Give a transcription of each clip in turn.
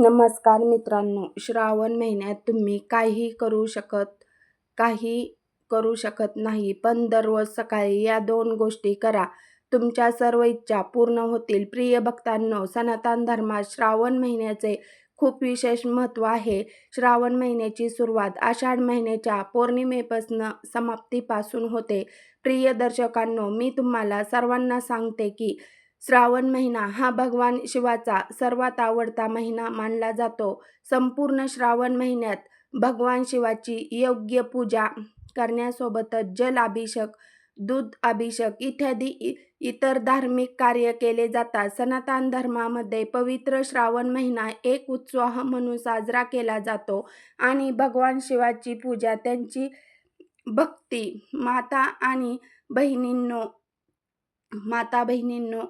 नमस्कार मित्रांनो श्रावण महिन्यात तुम्ही काही करू शकत काही करू शकत नाही पण दररोज सकाळी या दोन गोष्टी करा. तुमच्या सर्व इच्छा पूर्ण होतील. प्रिय भक्तांनो सनातन धर्मात श्रावण महिन्याचे खूप विशेष महत्त्व आहे. श्रावण महिन्याची सुरुवात आषाढ महिन्याच्या पौर्णिमेपासून समाप्तीपासून होते. प्रिय दर्शकांनो मी तुम्हाला सर्वांना सांगते की श्रावण महिना हा भगवान शिवाचा सर्वात आवडता महिना मानला जातो. संपूर्ण श्रावण महिन्यात भगवान शिवाची योग्य पूजा करण्यासोबतच जल अभिषेक दूध अभिषेक इत्यादी इतर धार्मिक कार्य केले जातात. सनातन धर्मामध्ये पवित्र श्रावण महिना एक उत्सव म्हणून साजरा केला जातो आणि भगवान शिवाची पूजा त्यांची भक्ती माता आणि बहिणींनो माता बहिणींनो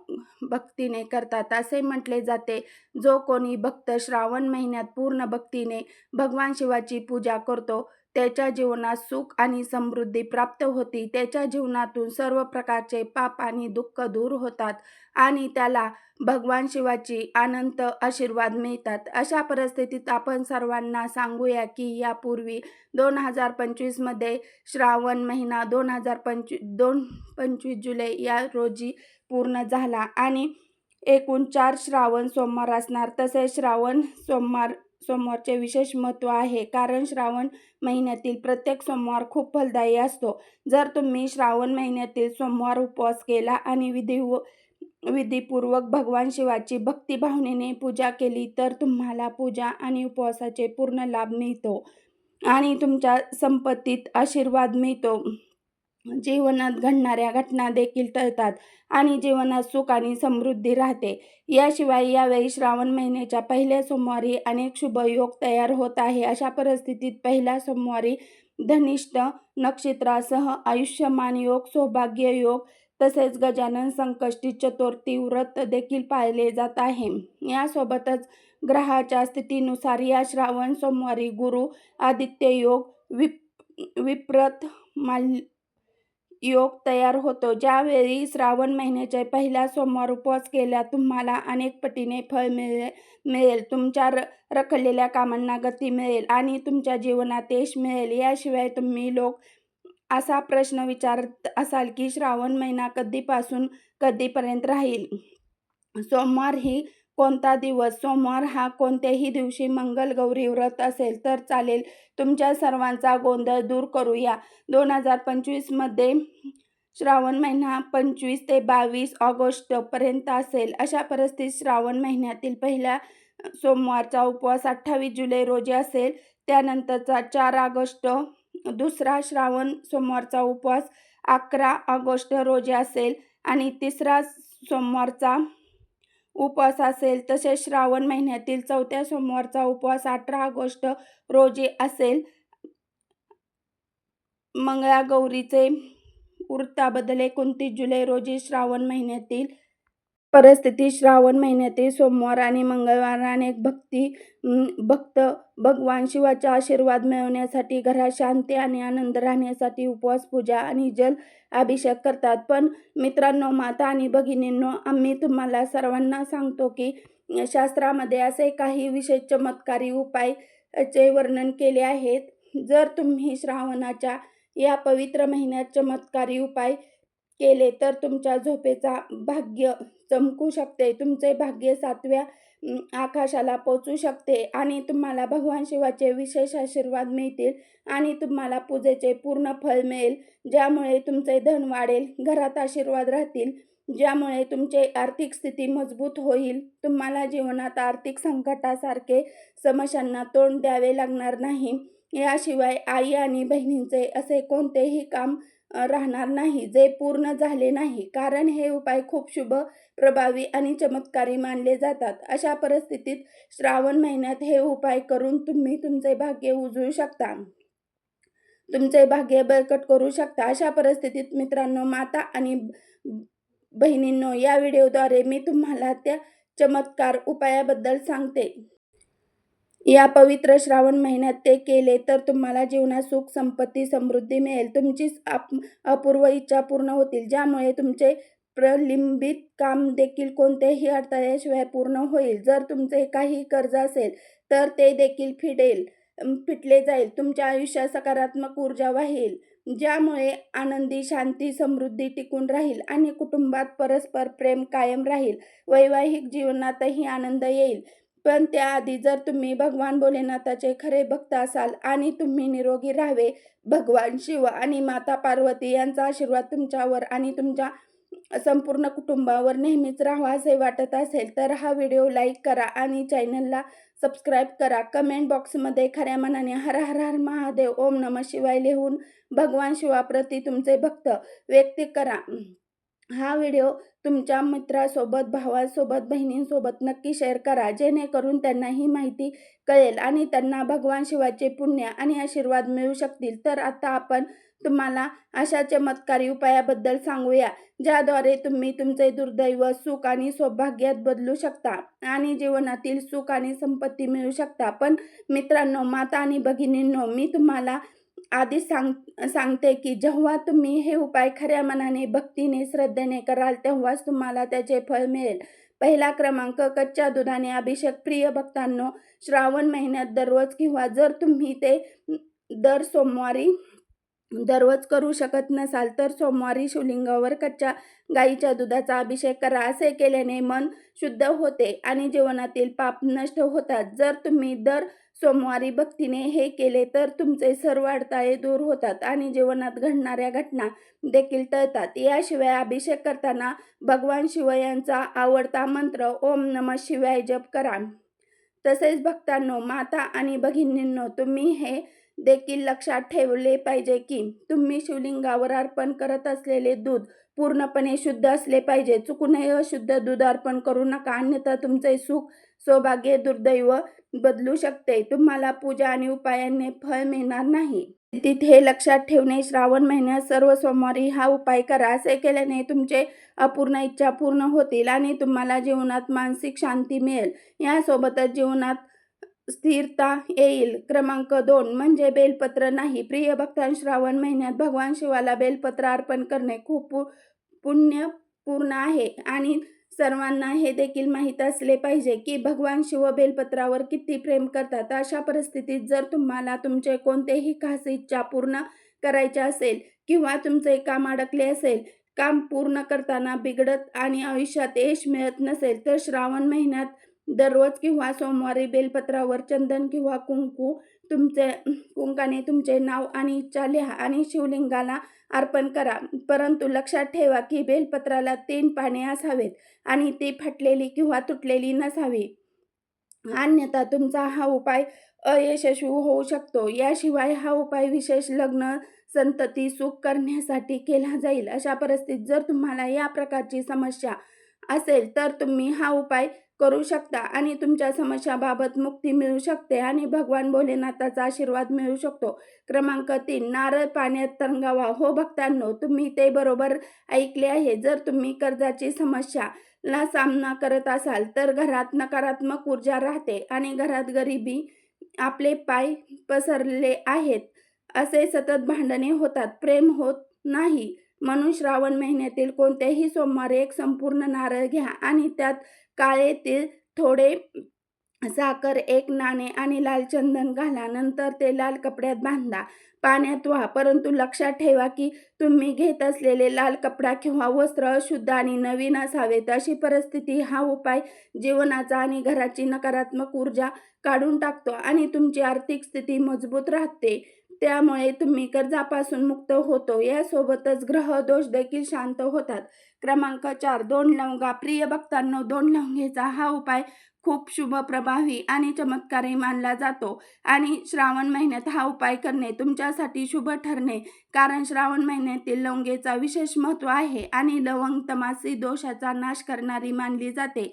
भक्तीने करतात. असे म्हटले जाते जो कोणी भक्त श्रावण महिन्यात पूर्ण भक्तीने भगवान शिवाची पूजा करतो त्याच्या जीवनात सुख आणि समृद्धी प्राप्त होती. त्याच्या जीवनातून सर्व प्रकारचे पाप आणि दुःख दूर होतात आणि त्याला भगवान शिवाची अनंत आशीर्वाद मिळतात. अशा परिस्थितीत आपण सर्वांना सांगूया की यापूर्वी दोन हजार पंचवीसमध्ये श्रावण महिना दोन हजार पंचवी दोन पंचवीस जुलै या रोजी पूर्ण झाला आणि एकूण चार श्रावण सोमवार असणार. तसेच श्रावण सोमवार सोमवारचे विशेष महत्त्व आहे. कारण श्रावण महिन्यातील प्रत्येक सोमवार खूप फलदायी असतो. जर तुम्ही श्रावण महिन्यातील सोमवार उपवास केला आणि विधी विधीपूर्वक भगवान शिवाची भक्तिभावनेने पूजा केली तर तुम्हाला पूजा आणि उपवासाचे पूर्ण लाभ मिळतो आणि तुमच्या संपत्तीत आशीर्वाद मिळतो. जीवनात घडणाऱ्या घटना देखील टळतात आणि जीवनात सुख आणि समृद्धी राहते. याशिवाय यावेळी श्रावण महिन्याच्या पहिल्या सोमवारी अनेक शुभयोग तयार होत आहे. अशा परिस्थितीत पहिल्या सोमवारी धनिष्ठ नक्षत्रासह आयुष्यमान योग सौभाग्य योग तसेच गजानन संकष्टी चतुर्थी व्रत देखील पाळले जात आहे. यासोबतच ग्रहाच्या स्थितीनुसार या श्रावण सोमवारी गुरु आदित्य योग विप विप्रत माल योग तयार होतो. ज्यावेळी श्रावण महिन्याच्या पहिल्या सोमवार उपवास केला तुम्हाला अनेक पटीने फळ मिळेल मिळेल. तुमच्या र रखडलेल्या कामांना गती मिळेल आणि तुमच्या जीवनात यश मिळेल. याशिवाय तुम्ही लोक असा प्रश्न विचारत असाल की श्रावण महिना कधीपासून कधीपर्यंत राहील? सोमवार ही कोणता दिवस? सोमवार हा कोणत्याही दिवशी मंगल गौरी व्रत असेल तर चालेल. तुमच्या सर्वांचा गोंधळ दूर करूया. दोन हजार पंचवीसमध्ये श्रावण महिना पंचवीस ते बावीस ऑगस्टपर्यंत असेल. अशा परिस्थितीत श्रावण महिन्यातील पहिल्या सोमवारचा उपवास अठ्ठावीस जुलै रोजी असेल. त्यानंतरचा चार ऑगस्ट दुसरा श्रावण सोमवारचा उपवास अकरा ऑगस्ट रोजी असेल. आणि तिसरा सोमवारचा उपवास असेल तसेच श्रावण महिन्यातील चौथ्या सोमवारचा उपवास अठरा ऑगस्ट रोजी असेल. मंगळागौरीचे वृत्ताबद्दल एकोणतीस जुलै रोजी श्रावण महिन्यातील परिस्थिती श्रावण महिन्यातील सोमवार आणि मंगळवार अनेक भक्ती भक्त भगवान शिवाचा आशीर्वाद मिळवण्यासाठी घरात शांती आणि आनंद राहण्यासाठी उपवास पूजा आणि जल अभिषेक करतात. पण मित्रांनो माता आणि भगिनींनो आम्ही तुम्हाला सर्वांना सांगतो की शास्त्रामध्ये असे काही विशेष चमत्कारी उपायचे वर्णन केले आहेत. जर तुम्ही श्रावणाच्या या पवित्र महिन्यात चमत्कारी उपाय केले तर तुमच्या झोपेचा भाग्य चमकू शकते. तुमचे भाग्य सातव्या आकाशाला पोचू शकते आणि तुम्हाला भगवान शिवाचे विशेष आशीर्वाद मिळतील आणि तुम्हाला पूजेचे पूर्ण फळ मिळेल ज्यामुळे तुमचे धन वाढेल घरात आशीर्वाद राहतील ज्यामुळे तुमचे आर्थिक स्थिती मजबूत होईल. तुम्हाला जीवनात आर्थिक संकटासारखे समस्यांना तोंड द्यावे लागणार नाही. याशिवाय आई आणि बहिणींचे असे कोणतेही काम राहणार नाही जे पूर्ण झाले नाही. कारण हे उपाय खूप शुभ प्रभावी आणि चमत्कारी मानले जातात. अशा परिस्थितीत श्रावण महिन्यात हे उपाय करून तुम्ही तुमचे भाग्य उजळू शकता. तुमचे भाग्य बळकट करू शकता. अशा परिस्थितीत मित्रांनो माता आणि बहिणींनो या व्हिडिओद्वारे मी तुम्हाला त्या चमत्कार उपायाबद्दल सांगते. या पवित्र श्रावण महिन्यात ते केले तर तुम्हाला जीवनात सुख संपत्ती समृद्धी मिळेल. तुमची अपूर्व इच्छा पूर्ण होतील. ज्यामुळे तुमचे प्रलिंबित काम देखील कोणत्याही अडथळ्याशिवाय पूर्ण होईल. जर तुमचे काही कर्ज असेल तर ते देखील फिडेल फिटले जाईल. तुमच्या आयुष्यात सकारात्मक ऊर्जा वाहील ज्यामुळे आनंदी शांती समृद्धी टिकून राहील आणि कुटुंबात परस्पर प्रेम कायम राहील. वैवाहिक जीवनातही आनंद येईल. पण त्याआधी जर तुम्ही भगवान भोलेनाथाचे खरे भक्त असाल आणि तुम्ही निरोगी राहावे भगवान शिव आणि माता पार्वती यांचा आशीर्वाद तुमच्यावर आणि तुमच्या संपूर्ण कुटुंबावर नेहमीच राहावा असे वाटत असेल तर हा व्हिडिओ लाईक करा आणि चॅनलला सबस्क्राईब करा. कमेंट बॉक्समध्ये खऱ्या मनाने हर हर हर महादेव ओम नम शिवाय लिहून भगवान शिवाप्रती तुमचे भक्त व्यक्त करा. हा व्हिडिओ तुमच्या मित्रासोबत भावासोबत बहिणींसोबत नक्की शेअर करा जेणेकरून त्यांना ही माहिती कळेल आणि त्यांना भगवान शिवाचे पुण्य आणि आशीर्वाद मिळू शकतील. तर आता आपण तुम्हाला अशा चमत्कारी उपायाबद्दल सांगूया ज्याद्वारे तुम्ही तुमचे दुर्दैव सुख आणि सौभाग्यात बदलू शकता आणि जीवनातील सुख आणि संपत्ती मिळू शकता. पण मित्रांनो माता आणि भगिनींनो मी तुम्हाला आधी सांग सांगते की जेव्हा तुम्ही हे उपाय खऱ्या मनाने भक्तीने श्रद्धेने कराल तेव्हाच तुम्हाला त्याचे फळ मिळेल. पहिला क्रमांक कच्च्या दुधाने अभिषेक. प्रिय भक्तांनो श्रावण महिन्यात दररोज किंवा जर तुम्ही ते दर सोमवारी दररोज करू शकत नसाल तर सोमवारी शिवलिंगावर कच्च्या गाईच्या दुधाचा अभिषेक करा. असे केल्याने मन शुद्ध होते आणि जीवनातील पाप नष्ट होतात. जर तुम्ही दर सोमवारी भक्तीने हे केले तर तुमचे सर्व अडथळे दूर होतात आणि जीवनात घडणाऱ्या घटना देखील टळतात. याशिवाय अभिषेक करताना भगवान शिव यांचा आवडता मंत्र ओम नम शिवाय जप करा. तसेच भक्तांनो माता आणि भगिनींनो तुम्ही हे देखील लक्षात ठेवले पाहिजे की तुम्ही शिवलिंगावर अर्पण करत असलेले दूध पूर्णपणे शुद्ध असले पाहिजे. चुकूनही अशुद्ध दूध अर्पण करू नका. अन्यथा तुमचे सुख सौभाग्य दुर्दैव बदलू शकते. तुम्हाला पूजा आणि उपायाने फळ मिळणार नाही. तिथे लक्षात ठेवणे श्रावण महिन्यात सर्व सोमवारी हा उपाय करा. असे केल्याने तुमचे अपूर्ण इच्छा पूर्ण होतील आणि तुम्हाला जीवनात मानसिक शांती मिळेल. यासोबतच जीवनात स्थिरता येईल. क्रमांक दोन म्हणजे बेलपत्र नाही. प्रिय भक्तां श्रावण महिन्यात भगवान शिवाला बेलपत्र अर्पण करणे खूप पुण्यपूर्ण आहे आणि सर्वांना हे देखील माहीत असले पाहिजे की भगवान शिव बेलपत्रावर किती प्रेम करतात. अशा परिस्थितीत जर तुम्हाला तुमचे कोणतेही खास इच्छा पूर्ण करायचे असेल किंवा तुमचे काम अडकले असेल काम पूर्ण करताना बिघडत आणि आयुष्यात यश मिळत नसेल तर श्रावण महिन्यात दररोज किंवा सोमवारी बेलपत्रावर चंदन किंवा कुंकू तुमचे कुंकाने तुमचे नाव आणि इच्छा लिहा आणि शिवलिंगाला अर्पण करा. परंतु लक्षात ठेवा की बेलपत्राला तीन पाने असावेत आणि ती फाटलेली किंवा तुटलेली नसावी. अन्यथा तुमचा हा उपाय अयशस्वी होऊ शकतो. याशिवाय हा उपाय विशेष लग्न संतती सुख करण्यासाठी केला जाईल. अशा परिस्थितीत जर तुम्हाला या प्रकारची समस्या असेल तर तुम्ही हा उपाय करू शकता आणि तुमच्या समस्याबाबत मुक्ती मिळू शकते आणि भगवान भोलेनाथाचा आशीर्वाद मिळू शकतो. क्रमांक तीन नारळ पाण्यात तरंगावा. हो भक्तांनो तुम्ही ते बरोबर ऐकले आहे. जर तुम्ही कर्जाची समस्या ला सामना करत असाल तर घरात नकारात्मक ऊर्जा राहते आणि घरात गरिबी आपले पाय पसरले आहेत असे सतत भांडणे होतात. प्रेम होत नाही. म्हणून श्रावण महिन्यातील कोणत्याही सोमवारी एक संपूर्ण नारळ घ्या आणि त्यात काळे तीळ थोडे साखर एक नाणे आणि लाल चंदन घाला. नंतर ते लाल कपड्यात बांधा. पाण्यात व्हा. परंतु लक्षात ठेवा की तुम्ही घेत असलेले लाल कपडा किंवा वस्त्र अशुद्ध आणि नवीन असावेत. अशी परिस्थिती हा उपाय जीवनाचा आणि घराची नकारात्मक ऊर्जा काढून टाकतो आणि तुमची आर्थिक स्थिती मजबूत राहते. त्यामुळे तुम्ही कर्जापासून मुक्त होतो. यासोबतच ग्रह दोष देखील शांत होतात. क्रमांक चार दोन लवंगा. प्रिय भक्तांनो दोन लवंगेचा हा उपाय खूप शुभ प्रभावी आणि चमत्कारी मानला जातो. आणि श्रावण महिन्यात हा उपाय करणे तुमच्यासाठी शुभ ठरणे कारण श्रावण महिन्यातील लवंगेचा विशेष महत्त्व आहे आणि लवंग तमासी दोषाचा नाश करणारी मानली जाते.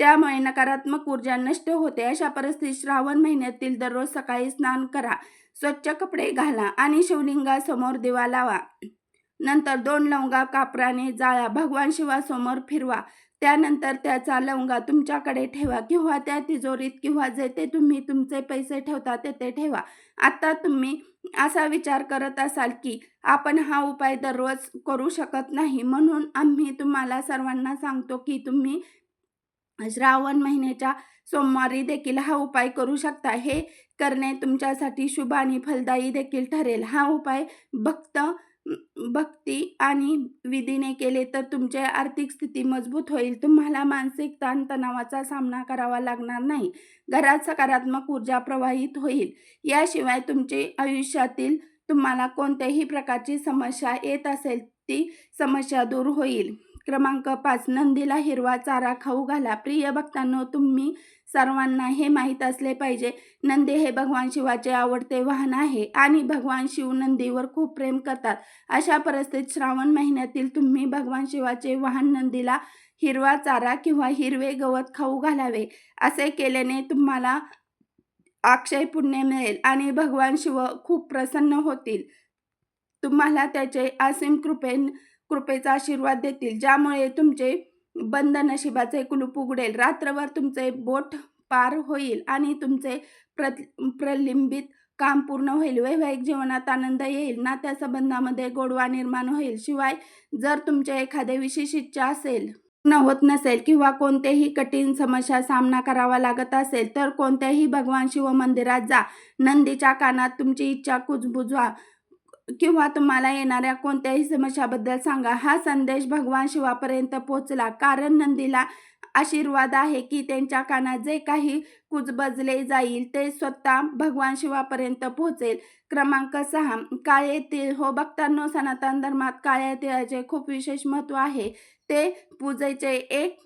त्यामुळे नकारात्मक ऊर्जा नष्ट होते. अशा परिस्थितीत श्रावण महिन्यातील दररोज सकाळी स्नान करा. स्वच्छ कपडे घाला आणि शिवलिंगासमोर दिवा लावा. नंतर दोन लवंगा कापराने जाळा. भगवान शिवासमोर फिरवा. त्यानंतर त्याचा लवंगा तुमच्याकडे ठेवा. किंवा त्या तिजोरीत किंवा जेथे तुम्ही तुमचे पैसे ठेवता तेथे ठेवा. आता तुम्ही असा विचार करत असाल की आपण हा उपाय दररोज करू शकत नाही. म्हणून आम्ही तुम्हाला सर्वांना सांगतो की तुम्ही श्रावण महिन्याच्या सोमवारी देखील हा उपाय करू शकता. हे करणे तुमच्यासाठी शुभ आणि फलदायी देखील ठरेल. हा उपाय भक्त भक्ती आणि विधीने केले तर तुमची आर्थिक स्थिती मजबूत होईल. तुम्हाला मानसिक ताणतणावाचा सामना करावा लागणार नाही. घरात सकारात्मक ऊर्जा प्रवाहित होईल. याशिवाय तुमचे आयुष्यातील तुम्हाला कोणत्याही प्रकारची समस्या येत असेल ती समस्या दूर होईल. क्रमांक पाच नंदीला हिरवा चारा खाऊ घाला. प्रिय भक्तांनो तुम्ही सर्वांना हे माहीत असले पाहिजे. नंदी हे भगवान शिवाचे आवडते वाहन आहे आणि भगवान शिव नंदीवर खूप प्रेम करतात. अशा परिस्थितीत श्रावण महिन्यातील तुम्ही भगवान शिवाचे वाहन नंदीला हिरवा चारा किंवा हिरवे गवत खाऊ घालावे. असे केल्याने तुम्हाला अक्षय पुण्य मिळेल आणि भगवान शिव खूप प्रसन्न होतील. तुम्हाला त्याचे असीम कृपे कृपेचा आशीर्वाद देतील ज्यामुळे तुमचे बंद नशिबाचे कुलूप उघडेल. रात्रभर तुमचे बोट पार होईल आणि तुमचे प्र प्रलिंबित काम पूर्ण होईल. वैवाहिक जीवनात आनंद येईल. नात्या संबंधामध्ये गोडवा निर्माण होईल. शिवाय जर तुमच्या एखाद्या विशेष इच्छा असेल पूर्ण होत नसेल किंवा कोणतेही कठीण समस्या सामना करावा लागत असेल तर कोणत्याही भगवान शिव मंदिरात जा. नंदीच्या कानात तुमची इच्छा कुजबुजवा. किंवा तुम्हाला येणाऱ्या कोणत्याही समस्याबद्दल सांगा. हा संदेश भगवान शिवापर्यंत पोचला कारण नंदीला आशीर्वाद आहे की त्यांच्या कानात जे काही कुजबजले जाईल ते स्वतः भगवान शिवापर्यंत पोहोचेल. क्रमांक सहा. काळे तीळ हो भक्तांनो सनातन धर्मात काळ्या तिळाचे खूप विशेष महत्त्व आहे. ते पूजेचे एक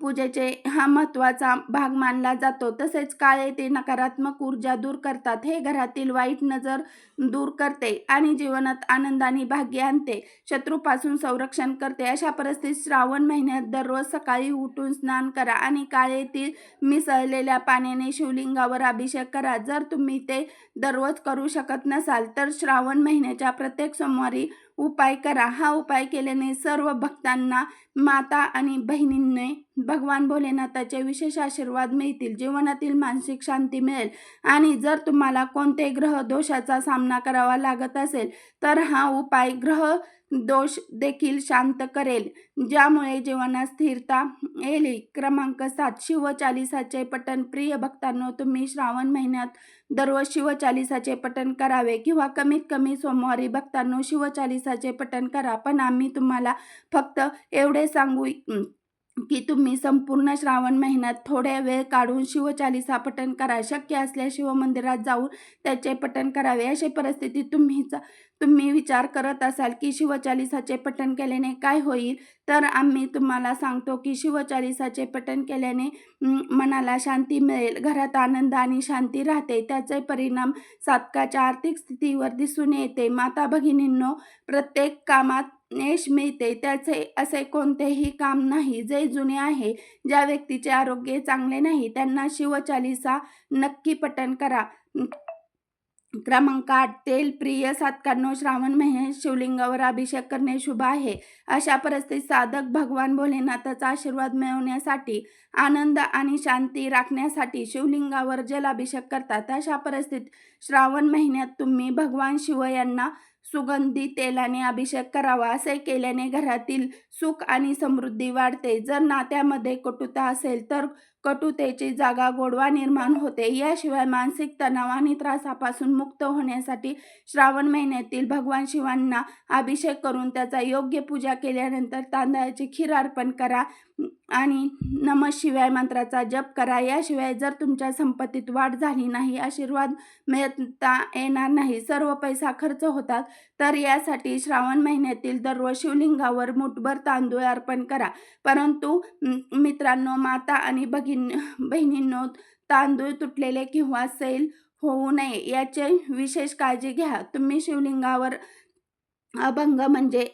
पूजेचे हा महत्त्वाचा भाग मानला जातो. तसेच काळे ते नकारात्मक ऊर्जा दूर करतात. हे घरातील वाईट नजर दूर करते आणि जीवनात आनंद आणि भाग्य आणते. शत्रूपासून संरक्षण करते. अशा परिस्थितीत श्रावण महिन्यात दररोज सकाळी उठून स्नान करा आणि काळेतील मिसळलेल्या पाण्याने शिवलिंगावर अभिषेक करा. जर तुम्ही ते दररोज करू शकत नसाल तर श्रावण महिन्याच्या प्रत्येक सोमवारी उपाय करा. हा उपाय केल्याने सर्व भक्तांना माता आणि बहिणींनी भगवान भोलेनाथाचे विशेष आशीर्वाद मिळतील. जीवनातील मानसिक शांती मिळेल. आणि जर तुम्हाला कोणते ग्रह दोषाचा सामना करावा लागत असेल तर हा उपाय ग्रह दोष देखील शांत करेल. ज्यामुळे जीवनात स्थिरता येईल. क्रमांक सात शिवचालिसाचे पठण. प्रिय भक्तांनो तुम्ही श्रावण महिन्यात दररोज शिवचालिसाचे पठण करावे किंवा कमीत कमी सोमवारी भक्तांनो शिवचालिसाचे पठण करा. पण आम्ही तुम्हाला फक्त एवढे सांगू की तुम्ही संपूर्ण श्रावण महिन्यात थोड्या वेळ काढून शिवचालिसा पठण करा. शक्य असल्यास शिवमंदिरात जाऊन त्याचे पठण करावे. अशी परिस्थिती तुम्हीचा तुम्ही विचार करत असाल की शिवचालिसाचे पठण केल्याने काय होईल? तर आम्ही तुम्हाला सांगतो की शिवचालिसाचे पठण केल्याने मनाला शांती मिळेल घरात आनंद आणि शांती राहते. त्याचे परिणाम साधकाच्या आर्थिक स्थितीवर दिसून येते. माता भगिनींनो प्रत्येक कामात यश मिळते. त्याचे असे कोणतेही काम नाही. जे जुने आहे ज्या व्यक्तीचे आरोग्य चांगले नाही त्यांना शिवचालिसा नक्की पठण करा. क्रमांक आठ तेल प्रिय सातकांनो श्रावण महिन्यात शिवलिंगावर अभिषेक करणे शुभ आहे. अशा परिस्थितीत साधक भगवान भोलेनाथाचा आशीर्वाद मिळवण्यासाठी आनंद आणि शांती राखण्यासाठी शिवलिंगावर जलाभिषेक करतात. अशा परिस्थितीत श्रावण महिन्यात तुम्ही भगवान शिव यांना सुगंधी तेलाने अभिषेक करावा असे केल्याने घरातील सुख आणि समृद्धी वाढते. जर नात्यामध्ये कटुता असेल तर कटुतेची जागा गोडवा निर्माण होते. याशिवाय मानसिक तणाव आणि त्रासापासून मुक्त होण्यासाठी श्रावण महिन्यातील भगवान शिवांना अभिषेक करून त्याचा योग्य पूजा केल्यानंतर तांदळाची खीर अर्पण करा आणि नम शिवाय मंत्राचा जप करा. याशिवाय जर तुमच्या संपत्तीत वाढ झाली नाही आशीर्वाद मिळता येणार नाही सर्व पैसा खर्च होतात. तर यासाठी श्रावण महिन्यातील दररोज शिवलिंगावर मुठभर तांदूळ अर्पण करा. परंतु मित्रांनो माता आणि भगिन बहिणींनो तांदूळ तुटलेले किंवा सैल होऊ नये याचे विशेष काळजी घ्या. तुम्ही शिवलिंगावर अभंग म्हणजे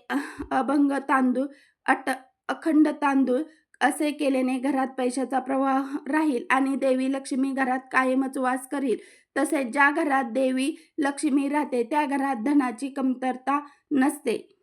अभंग तांदूळ अट अखंड तांदूळ असे केल्याने घरात पैशाचा प्रवाह राहील आणि देवी लक्ष्मी घरात कायमच वास करील. तसेच ज्या घरात देवी लक्ष्मी राहते त्या घरात धनाची कमतरता नसते.